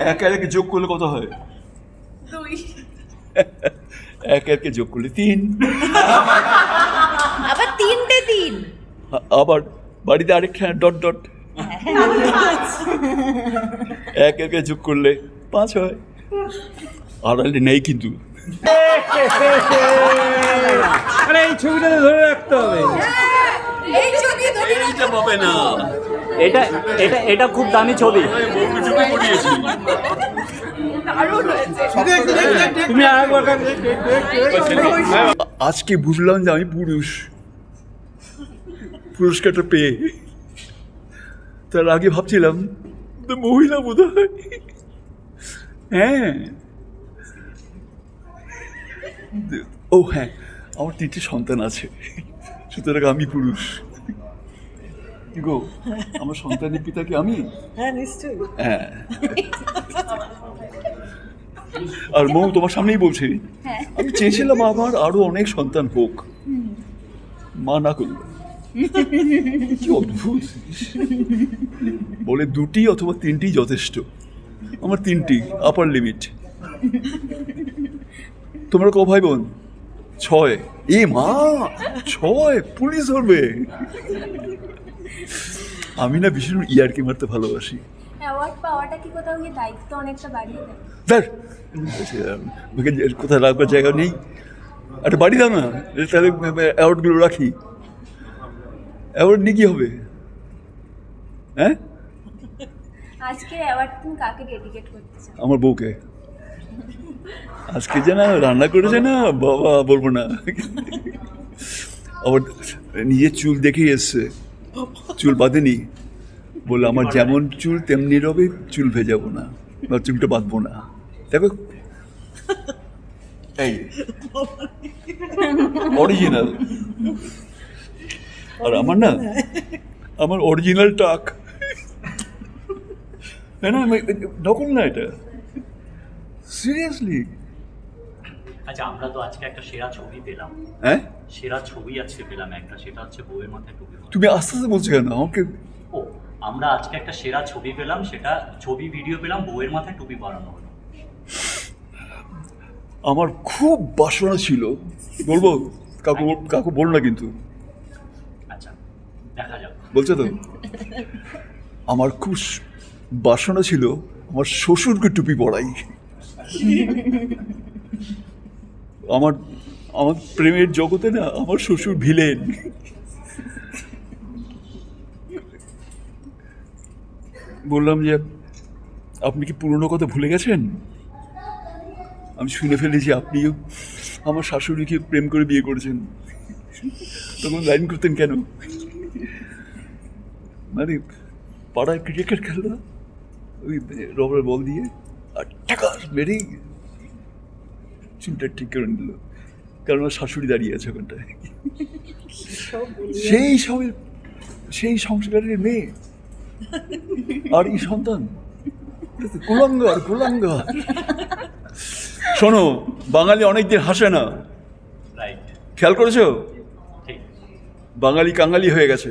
এক আর একে যোগ করলে কত হয়? দুই। এক একে যোগ করলে তিন। আবার তিনটে তিন। আবার বাড়িতে আরেকখানে ডট ডট। এক একে যোগ করলে পাঁচ হয়। আড়ালে নেই কিন্তু। আরে এই ছবিটা ধরে রাখতে হবে এই ছবি ধরে এইটা পাবে না। এটা এটা এটা খুব দামি ছবি। তুমি আজকে বুঝলাম যে আমি পুরুষ। পুরস্কারটা পেয়ে। তার আগে ভাবছিলাম তো মহিলা বোধ হয় হ্যাঁ। ও হ্যাঁ আমার তিনটে সন্তান আছে। সুতরাং আমি পুরুষ। কি গো? আমার সন্তানের পিতা কি আমি? হ্যাঁ নিশ্চয়ই। হ্যাঁ। আর মৌ তোমার সামনেই বলছি। আমি চেয়েছিলাম আমার আরও অনেক সন্তান হোক। মা না করল। কি অদ্ভুত বলে দুটি অথবা তিনটি যথেষ্ট। আমার তিনটি আপার লিমিট তোমরা ক ভাই বোন ছয়। এ মা ছয় পুলিশ ধরবে। আমি না ভীষণ ইয়ারকি মারতে ভালোবাসি। অ্যাওয়ার্ড পাওয়াটা কি কোথাও গিয়ে দায়িত্ব অনেকটা বাড়িয়ে দেয়। স্যার ওকে যে- কোথায় রাখবার জায়গা নেই। একটা বাড়ি দাও না তাহলে অ্যাওয়ার্ডগুলো রাখি। অ্যাওয়ার্ড নিয়ে কী হবে? হ্যাঁ? আজকে অ্যাওয়ার্ড তুমি কাকে ডেডিকেট করতে চাও? আমার বউকে। আজকে যে না রান্না করেছে না বাবা বলব না। আবার নিজের চুল দেখেই এসছে। চুল বাঁধেনি। বলে আমার যেমন চুল তেমনি রবে চুল ভেজাবো না বা চুলটা বাঁধবো না। দেখো এই অরিজিনাল আর আমার না আমার অরিজিনাল টাক। না না আমি- নকল না এটা। সিরিয়াসলি আচ্ছা আমরা তো আজকে একটা সেরা ছবি পেলাম। হ্যাঁ? সেরা ছবি আজকে পেলাম একটা সেটা হচ্ছে বউয়ের মাথায় টুপি তুমি আস্তে আস্তে বলছো কেন? আমাকে ও আমরা আজকে একটা সেরা ছবি পেলাম সেটা ছবি ভিডিও পেলাম বউয়ের মাথায় টুপি পরানো হলো। আমার খুব বাসনা ছিল। বলব? কাকু কাকু বল না কিন্তু। আচ্ছা দেখা যাক। বলছো তো? আমার খুব বাসনা ছিল আমার শ্বশুরকে টুপি পরাই। আমার আমার প্রেমের জগতে না আমার শ্বশুর ভিলেন। বললাম যে, আপনি কি পুরনো কথা ভুলে গেছেন? আমি শুনে ফেলেছি আপনিও আমার শাশুড়িকে প্রেম করে বিয়ে করেছেন। তখন লাইন করতেন কেন? মানে পাড়ায় ক্রিকেট খেলা, ওই রবার বল দিয়ে, আর টাকা মেরেই চুলটা ঠিক করে নিল। কারণ আমার শাশুড়ি দাঁড়িয়ে আছে ওখানটায়। সেই সবে সেই সংস্কারের মেয়ে। আর এই সন্তান। কুলাঙ্গার কুলাঙ্গার শোনো বাঙালি অনেকদিন হাসে না। খেয়াল করেছ? বাঙালি কাঙালি হয়ে গেছে।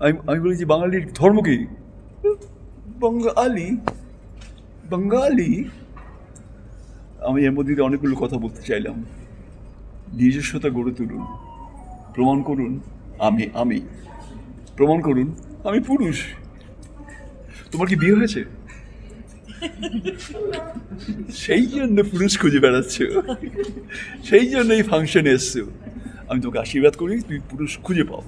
আমি আমি বলি যে বাঙালির ধর্ম কি? বাঙালি বাঙালি আমি এর মধ্যে অনেকগুলো কথা বলতে চাইলাম। নিজস্বতা গড়ে তুলুন, প্রমাণ করুন, আমি আমি। প্রমাণ করুন, আমি পুরুষ। তোমার কি বিয়ে হয়েছে? সেই জন্য পুরুষ খুঁজে বেড়াচ্ছ। সেই জন্য এই ফাংশনে এসছো। আমি তোকে আশীর্বাদ করি তুই পুরুষ খুঁজে পাও।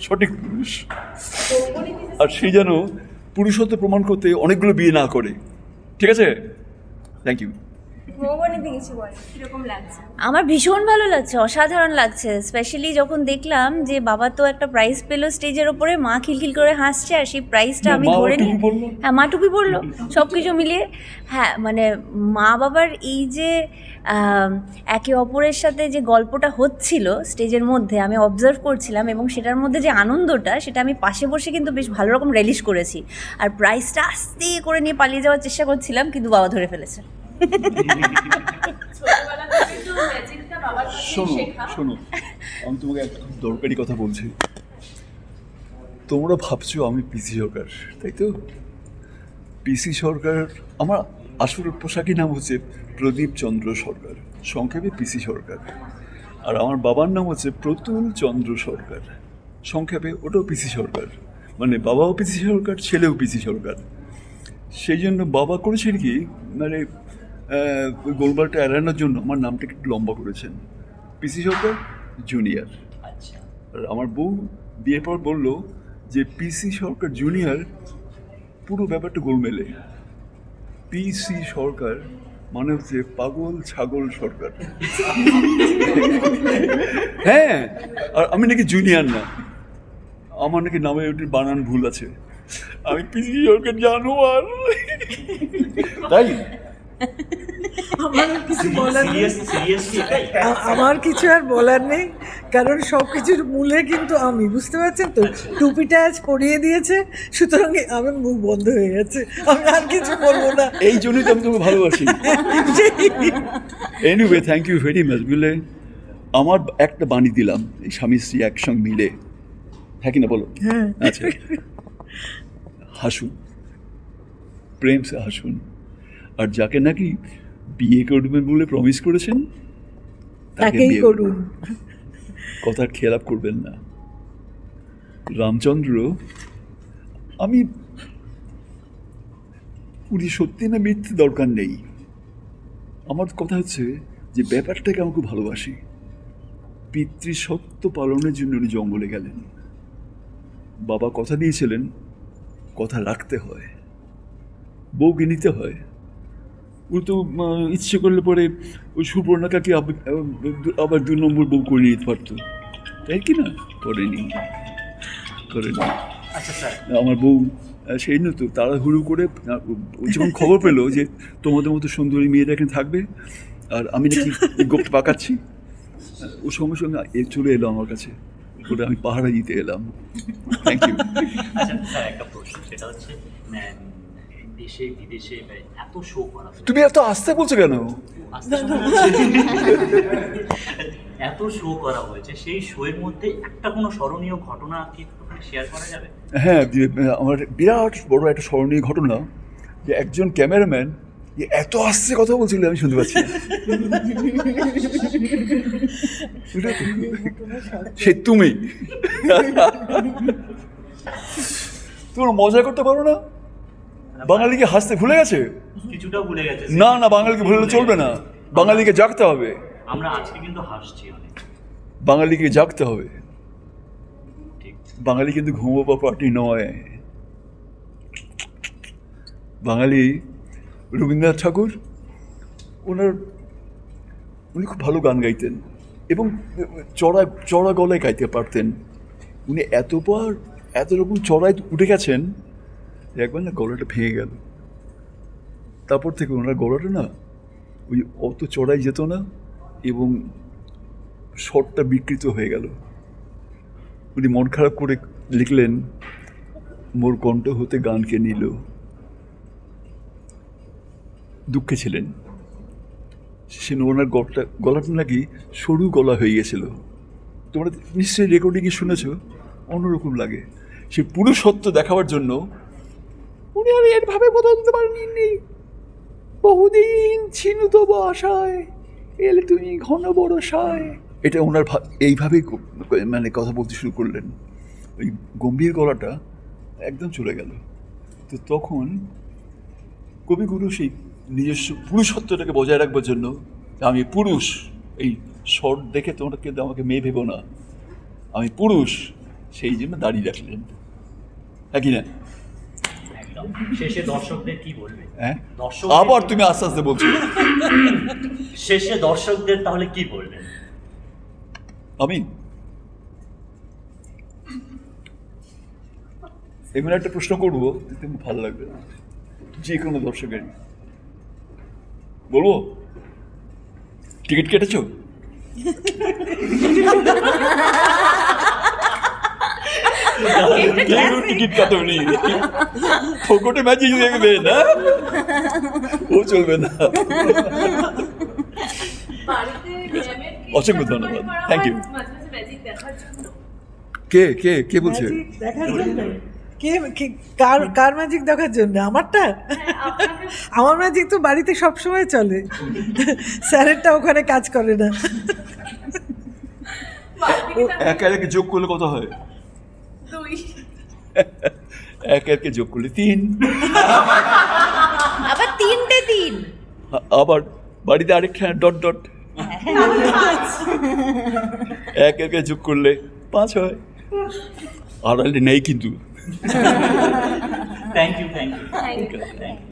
সঠিক পুরুষ। আর সে যেন পুরুষত্ব প্রমাণ করতে অনেকগুলো বিয়ে না করে। ঠিক আছে? থ্যাংক ইউ মৌবনীতে কিছু বল কীরকম লাগছে? আমার ভীষণ ভালো লাগছে অসাধারণ লাগছে স্পেশালি যখন দেখলাম যে বাবা তো একটা প্রাইজ পেল স্টেজের ওপরে মা খিলখিল করে হাসছে আর সেই প্রাইজটা আমি ধরে নিই হ্যাঁ মা টুপি পড়ল সব কিছু মিলিয়ে। হ্যাঁ মানে মা বাবার এই যে একে অপরের সাথে যে গল্পটা হচ্ছিল স্টেজের মধ্যে আমি অবজার্ভ করছিলাম এবং সেটার মধ্যে যে আনন্দটা সেটা আমি পাশে বসে কিন্তু বেশ ভালো রকম রেলিশ করেছি। আর প্রাইজটা আস্তে করে নিয়ে পালিয়ে যাওয়ার চেষ্টা করছিলাম কিন্তু বাবা ধরে ফেলেছে। শোনো শোনো, আমি তোমাকে একটা খুব দরকারি কথা বলছি। তোমরা ভাবছ আমি পিসি সরকার, তাই তো? পিসি সরকার আমার আসল পোশাকি নাম হচ্ছে প্রদীপ চন্দ্র সরকার, সংক্ষেপে পিসি সরকার। আর আমার বাবার নাম হচ্ছে প্রতুল চন্দ্র সরকার, সংক্ষেপে ওটাও পিসি সরকার। মানে বাবাও পিসি সরকার, ছেলেও পিসি সরকার। সেই জন্য বাবা করেছেন কি মানে গোলবারটা এড়ানোর জন্য আমার নামটা একটু লম্বা করেছেন। PC Sarkar junior. আচ্ছা। আর আমার বউ বিয়ের পর বলল যে পিসি সরকার জুনিয়র পুরো ব্যাপারটা গোলমেলে। পিসি সরকার মানে হচ্ছে পাগল ছাগল সরকার। হ্যাঁ আর আমি নাকি জুনিয়র না। আমার নাকি নামে ওটির বানান ভুল আছে। আমি পিসি সরকার জানো আর তাই? আমার কিছু বলার নেই। আমার আর বলার নেই কারণ সব কিছুর মূলে কিন্তু আমি বুঝতে পারছেন তো? টুপিটা আজ পরিয়ে দিয়েছে সুতরাং আমার মুখ বন্ধ হয়ে গেছে। আমি আর কিছু বলব না। এই জন্যই তো আমি তোমাকে ভালোবাসি। Anyway thank you very much বুঝলে? আমার একটা বাণী দিলাম এই স্বামী স্ত্রী একসঙ্গে মিলে। হ্যাঁ কি না বলো? হ্যাঁ। আচ্ছা। হাসুন। প্রেম সে হাসুন। আর যাকে নাকি বিয়ে করবেন বলে প্রমিস করেছেন? তাকে তাকেই করুন। কথার খেলাপ করবেন না। রামচন্দ্র আমি উনি সত্যি না মিথ্যে দরকার নেই। আমার কথা হচ্ছে যে ব্যাপারটাকে আমি খুব ভালোবাসি। পিতৃসত্য পালনের জন্য উনি জঙ্গলে গেলেন। বাবা কথা দিয়েছিলেন কথা রাখতে হয়। বউকে নিতে হয়। ও তো ইচ্ছে করলে পরে ওই সুপর্ণাকাকে আব- আবার দু নম্বর বউ করে নিতে পারতো। তাই কি না? করেনি করেনি আচ্ছা আমার বউ সেই জন্য তো তাড়াহুড়ো করে যখন খবর পেল যে তোমাদের মতো সুন্দরী মেয়েরা এখানে থাকবে আর আমি নাকি গোপ্ত পাকাচ্ছি ও সঙ্গে সঙ্গে এ চলে এলো আমার কাছে। ওটা আমি পাহাড়া দিতে এলাম। থ্যাংক ইউ আচ্ছা একটা প্রশ্ন সেটা হচ্ছে উম, দেশে বিদেশে এত শো করা তুমি এত আসতে বলছো কেন? আস্তে আস্তে এত শো করা হয়েছে সেই শো এর মধ্যে একটা কোনো স্মরণীয় ঘটনা কি শেয়ার করা যাবে? হ্যাঁ আমার বিরাট বড় একটা স্মরণীয় ঘটনা যে একজন ক্যামেরাম্যান যে এত আসছে কথা বলছিল আমি শুনতে পাচ্ছি। সে তুমি। তোমার মজা করতে পারো না? বাঙালিকে হাসতে ভুলে গেছে? কিছুটা ভুলে গেছে না না বাঙালিকে ভুললে চলবে না। বাঙালিকে জাগতে হবে। আমরা আজকে কিন্তু হাসছি অনেক। বাঙালিকে জাগতে হবে। বাঙালি কিন্তু ঘুমোবা পার্টি নয়। বাঙালি রবীন্দ্রনাথ ঠাকুর ওনার উনি খুব ভালো গান গাইতেন এবং চড়া চড়া গলায় গাইতে পারতেন। উনি এতবার এত রকম চড়ায় উঠে গেছেন একবার না গলাটা ভেঙে গেল। তারপর থেকে ওনার গলাটা না ওই অত চড়াই যেত না এবং স্বরটা বিকৃত হয়ে গেল। উনি মন খারাপ করে লিখলেন, মোর কণ্ঠ হতে গানকে নিল? দুঃখে ছিলেন। সে ওনার গলাটা গলাটা নাকি সরু গলা হয়ে গেছিল। তোমরা নিশ্চয়ই রেকর্ডিংয়ে শুনেছ, অন্যরকম লাগে। সে পুরো পুরুষত্ব দেখাবার জন্য উনি আর এরভাবে বদলতে পারেননি বহুদিন ছিল তবু আশায়, এলে তুমি ঘন বড় সায় এটা ওনার এইভাবেই মানে কথা বলতে শুরু করলেন। ওই গম্ভীর গলাটা একদম চলে গেল। তো তখন কবিগুরু সেই নিজস্ব পুরুষত্বটাকে বজায় রাখবার জন্য, আমি পুরুষ, এই স্বর দেখে তোমরা কিন্তু আমাকে মেয়ে ভেবো না, আমি পুরুষ, সেই জন্য দাঁড়িয়ে রাখলেন। কি না? শেষে দর্শকদের কি বলবে? হ্যাঁ? দর্শক আবার তুমি আস্তে আস্তে বলছো। শেষে দর্শকদের তাহলে কি বলবেন আমি এমন একটা প্রশ্ন করব আমার ভালো লাগবে। যে কোনো দর্শকের বলব? টিকিট কেটেছো? কেউ টিকিট ফোকটে ম্যাজিক দেখবে না ও চলবে না অসংখ্য ধন্যবাদ থ্যাংক ইউ কে কে কে বলছে? দেখার জন্য। কে কে- কার কার ম্যাজিক দেখার জন্য? আমারটা? আমার ম্যাজিক তো বাড়িতে সব সময় চলে। স্যারেরটা ওখানে কাজ করে না। এক একে যোগ করলে কত হয়? এক একে যোগ করলে তিন। আবার তিনটে তিন। আবার বাড়িতে আরেকখানে ডট ডট। এক একে যোগ করলে পাঁচ হয়। আড়ালে নেই কিন্তু। Thank you thank you thank you